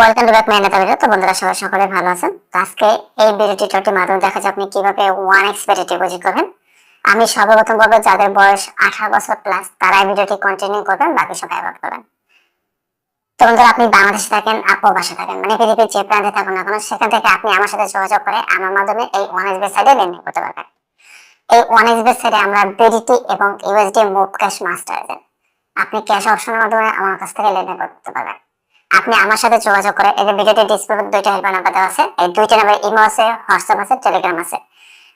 Welcome back my নেতা video তো বন্ধুরা, সবাই সকলে ভালো আছেন? তো আজকে এই ভিডিও টিউটোরিয়ালটির মাধ্যমে দেখা যাচ্ছে আপনি কীভাবে ওয়ান এক্স বেটে ডিপোজিট করবেন। আমি সর্বপ্রথম বলব, যাদের বয়স আঠারো বছর প্লাস তারা এই ভিডিওটি কন্টিনিউ করবেন, বাকি সবাই অ্যাভয়েড করবেন। তো বন্ধুরা, আপনি বাংলাদেশে থাকেন আপু বাসা থাকেন মানে পৃথিবীর যে প্রান্তে থাকুন না কেন, সেখান থেকে আপনি আমার সাথে যোগাযোগ করে আমার মাধ্যমে এই ওয়ান এক্স সাইডে লেনদেন করতে পারবেন। এই ওয়ান এক্স সাইডে আমরা বিডিটি এবং ইউএসডি মুভ ক্যাশ মাস্টার আপনি ক্যাশ অপশনের মাধ্যমে আমার কাছ থেকে লেনদেন করতে পারবেন। আপনি আমার সাথে যোগাযোগ করে এই যে ভিডিওটি ডিসপ্লে দুইটা হেল্পার নাম্বার দেওয়া আছে, এই দুইটা নাম্বার ইমো আছে হোয়াটসঅ্যাপ আছে টেলিগ্রাম আছে।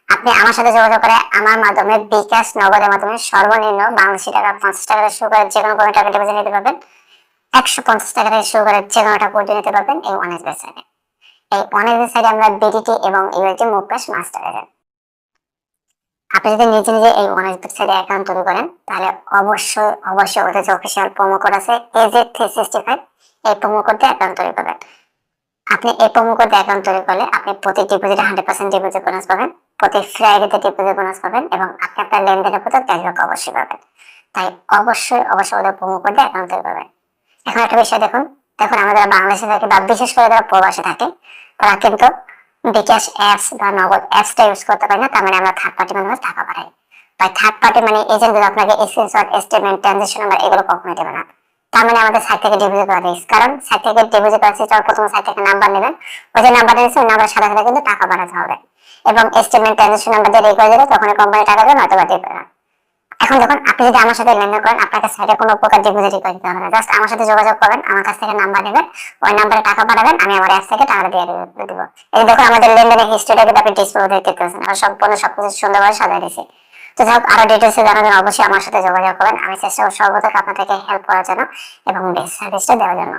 আপনি আমার সাথে যোগাযোগ করে আমার মাধ্যমে বিকাশ নগদের মাধ্যমে সর্বনিম্ন বাংলাদেশি টাকা পঞ্চাশ টাকা শুরু করে যে কোনো টাকা ডিপোজিট নিতে পারবেন। একশো পঞ্চাশ টাকা থেকে শুরু করে যে কোনো টাকা নিতে পারবেন এই ওয়ান এস সাইডে এই ওয়ান এস সাইডে আমরা বিডিটি এবং ইউএসডি মুভ ক্যাশ মাস্টার আপনি যদি নিজে নিজে এই ওয়ান এস সাইডে অ্যাকাউন্ট তৈরি করেন, তাহলে অবশ্যই অবশ্যই ওদের যে অফিসিয়াল প্রোমো কোড আছে এজেড থ্রি সিক্সটি ফাইভ এই প্রোমো কোড দিয়ে অ্যাকাউন্ট তৈরি করবেন। আপনি এই প্রোমো কোড দিয়ে অ্যাকাউন্ট তৈরি করলে আপনি প্রতি ডিপোজিটে হান্ড্রেড পার্সেন্ট ডিপোজিট বোনাস পাবেন, প্রতি ফ্রাইডেতে ডিপোজিট বোনাস পাবেন এবং আপনি আপনার লেনদেনের প্রতি ক্যাশব্যাক অবশ্যই পাবেন। তাই অবশ্যই অবশ্যই ওদের প্রোমো কোড দিয়ে অ্যাকাউন্ট তৈরি করবেন। এখন একটা বিষয় দেখুন দেখুন আমাদের বাংলাদেশে থাকে বা বিশেষ করে যারা প্রবাসে থাকে, তারা কিন্তু বিকাশ অ্যাপস বা নগদ অ্যাপসটা ইউজ করতে পারি না, তার মানে আমরা থার্ড পার্টি মাধ্যমে টাকা পাঠাই। তাই থার্ড পার্টি মানে এজেন্টগুলো আপনাকে স্ক্রিনশট স্টেটমেন্ট ট্রানজেকশন নাম্বার এগুলো কখনোই দেবে না। তার মানে আমাদের সাইট থেকে ডিপোজিট করা রিস্ক কারণ সাইট থেকে ডিপোজিট করা সিস্টেম প্রথমে সাইট থেকে নাম্বার নেবেন। ওই যে নাম্বার দিয়েছে, ওই নাম্বার সাথে সাথে কিন্তু টাকা পাঠাতে হবে। এবং স্টেটমেন্ট ট্রানজেকশন নাম্বার দিয়ে রেকর্ড দিলে তখন কোম্পানি টাকা দেবে, নয়তো বা দেবে না। এখন দেখুন, আপনি যদি আমার সাথে লেনদেন করেন আপনাকে সাইটে কোনো প্রকার ডিপোজিট করে দিতে হবে না। জাস্ট আমার সাথে যোগাযোগ করবেন, আমার কাছ থেকে নাম্বার নেবেন, ওই নাম্বারে টাকা পাঠাবেন, আমি আমার অ্যাপ থেকে টাকা দিয়ে দিব এই দেখুন, আমাদের লেনদেনের হিস্ট্রিটা কিন্তু আপনি ডিসপ্লে দেখতে পাচ্ছেন। আর সম্পূর্ণ সবকিছু সুন্দরভাবে সাজিয়ে দিয়েছি। তো যাই হোক, আরও ডিটেলসে জানার জন্য অবশ্যই আমার সাথে যোগাযোগ করবেন। আমি চেষ্টা করব সর্বদা আপনাদেরকে হেল্প করার জন্য এবং বেস্ট সার্ভিসটা দেওয়ার জন্য।